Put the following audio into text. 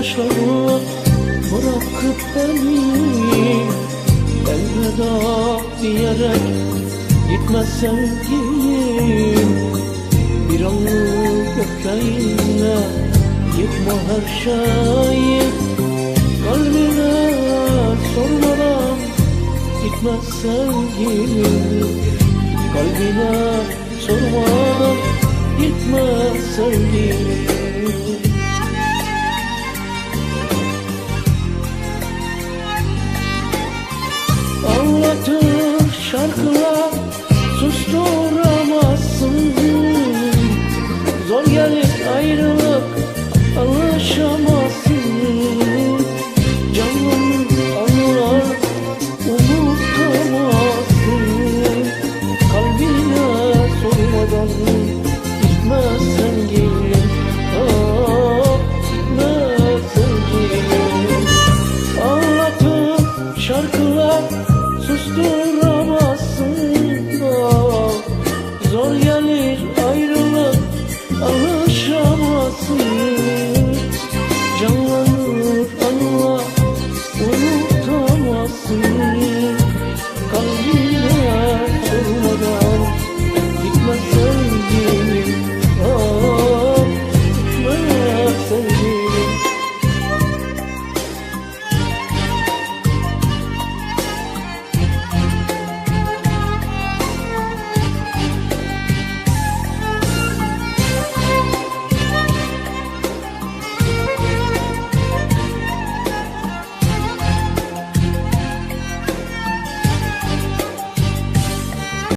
başlara bırakıp beni Elveda diyerek gitmezsen sevgilim. Bir anlık öfkeyle yıkma her şeyi. Kalbine sormadan gitmez sevgilim. Kalbine sormadan gitmez sevgilim.